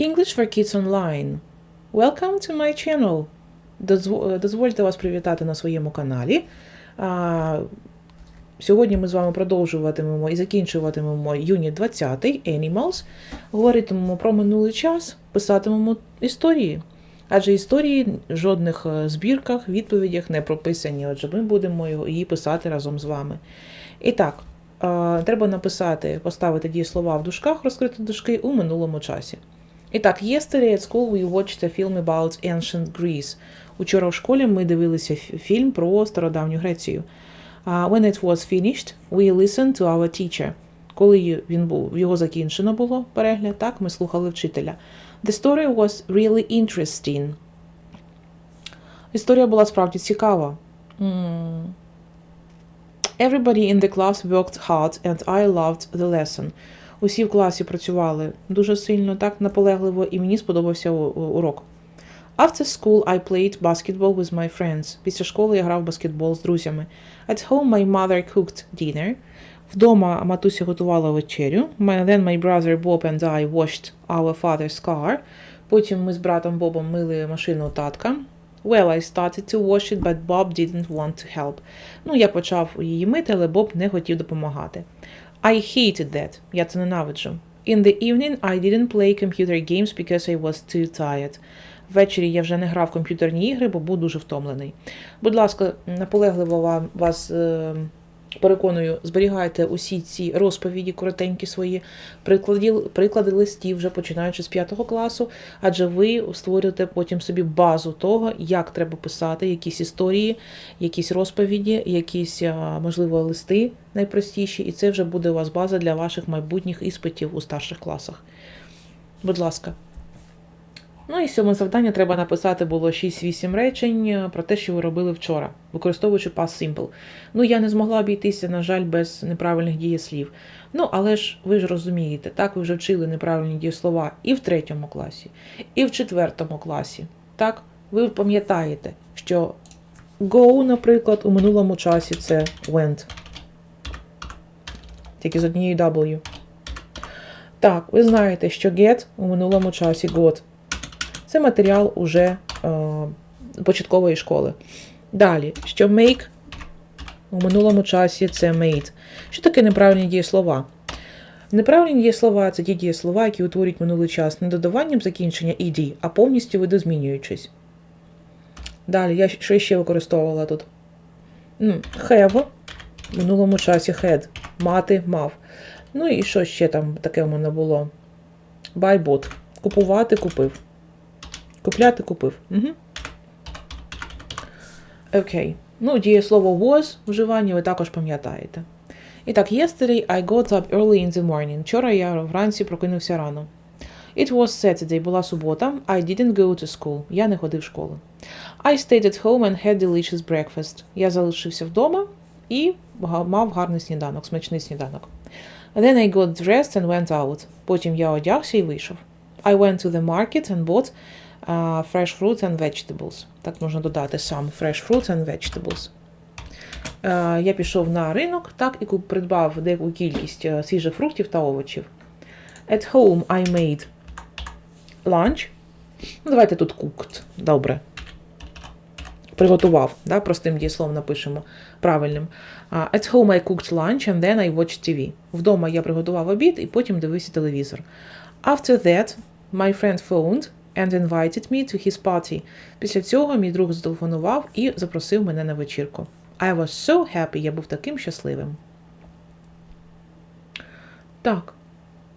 English for Kids Online. Welcome to my channel. Е, Дозвольте вас привітати на своєму каналі. Сьогодні ми з вами продовжуватимемо і закінчуватимемо юніт 20 Animals. Говоритимемо про минулий час, писатимемо історії. Адже історії в жодних е, збірках, відповідях не прописані. Отже, ми будемо її писати разом з вами. І так, е, треба написати, поставити дієслова в дужках, розкрити дужки у минулому часі. І так, yesterday at school we watched a film about ancient Greece. Учора в школі ми дивилися фільм про стародавню Грецію. Uh, when it was finished, we listened to our teacher. Коли він був, його закінчено було перегляд, так, ми слухали вчителя. The story was really interesting. Історія була справді цікава. М. Everybody in the class worked hard and I loved the lesson. Усі в класі працювали дуже сильно, так наполегливо, і мені сподобався урок. After school I played basketball with my friends. Після школи я грав баскетбол з друзями. At home my mother cooked dinner. Вдома матуся готувала вечерю. My- Then my brother Bob and I washed our father's car. Потім ми з братом Бобом мили машину татка. Well, I started to wash it, but Bob didn't want to help. Ну, я почав її мити, але Боб не хотів допомагати. I hated that. Я це ненавиджу. In the evening I didn't play computer games because I was too tired. Ввечері я вже не грав комп'ютерні ігри, бо був дуже втомлений. Будь ласка, наполегливо вам вас е, переконую, зберігайте усі ці розповіді, коротенькі свої, прикладі, приклади листів, вже починаючи з 5 класу, адже ви створюєте потім собі базу того, як треба писати якісь історії, якісь розповіді, якісь, можливо, листи найпростіші, і це вже буде у вас база для ваших майбутніх іспитів у старших класах. Будь ласка. Ну і сьоме завдання треба написати було 6-8 речень е, про те, що ви робили вчора, використовуючи past simple. Ну, я не змогла обійтися, на жаль, без неправильних дієслів. Ну, але ж ви ж розумієте, так ви вже вчили неправильні дієслова і в третьому класі, і в четвертому класі. Так, ви пам'ятаєте, що go, наприклад, у минулому часі це went. Тільки з однією W. Так, ви знаєте, що get у минулому часі got. Це матеріал уже е, початкової школи. Далі, що make у минулому часі це made. Що таке неправильні дієслова? Неправильні дієслова це ті дієслова, які утворюють минулий час не додаванням закінчення ed, а повністю видозмінюючись. Далі, я що ще використовувала тут? Have в минулому часі had. Мати мав. Ну і що ще там таке в мене було? Buy bought. Купувати купив. Купляти купив. Угу. Окей. Ну, дієслово was вживання ви також пам'ятаєте. І так, yesterday I got up early in the morning. Вчора я вранці прокинувся рано. It was Saturday, була субота. I didn't go to school. Я не ходив в школу. I stayed at home and had delicious breakfast. Я залишився вдома і мав гарний сніданок, смачний сніданок. Then I got dressed and went out. Потім я одягся і вийшов. I went to the market and bought fresh fruit and vegetables. Так можна додати some fresh fruit and vegetables. Я пішов на ринок, так, і придбав деяку кількість е, свіжих фруктів та овочів. At home I made lunch. Ну, давайте тут cooked. Добре. Приготував, да, простим дієсловом напишемо правильним. At home I cooked lunch and then I watched TV. Вдома я приготував обід і потім дивився телевізор. After that, my friend phoned and invited me to his party. Після цього мій друг зателефонував і запросив мене на вечірку. I was so happy, я був таким щасливим. Так.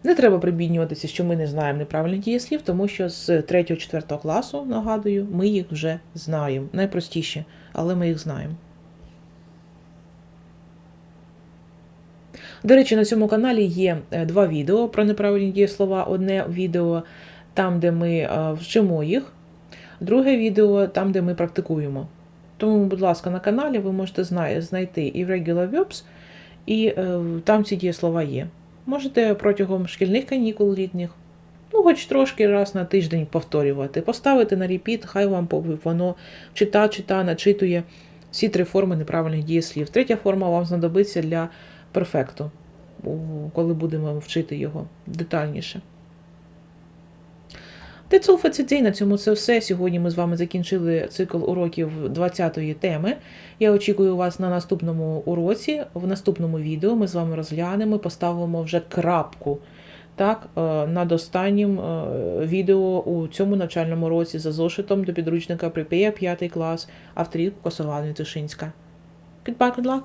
Не треба прибіднюватися, що ми не знаємо неправильних дієслів, тому що з 3-4 класу, нагадую, ми їх вже знаємо. Найпростіше, але ми їх знаємо. До речі, на цьому каналі є е, два відео про неправильні дієслова. Одне відео там, де ми е, вчимо їх, друге відео там, де ми практикуємо. Тому, будь ласка, на каналі ви можете знайти і regular verbs, і е, там ці дієслова є. Можете протягом шкільних канікул літніх, ну, хоч трошки раз на тиждень повторювати, поставити на репіт, хай вам воно чита, чита, начитує всі три форми неправильних дієслів. Третя форма вам знадобиться для перфекту, коли будемо вчити його детальніше. That's all. На цьому це все. Сьогодні ми з вами закінчили цикл уроків 20-ї теми. Я очікую вас на наступному уроці. В наступному відео ми з вами розглянемо, поставимо вже крапку. Так, е, над останнім е, відео у цьому навчальному році за зошитом до підручника Prepare 5 клас авторів Косовани Тишинська. Goodbye, good luck!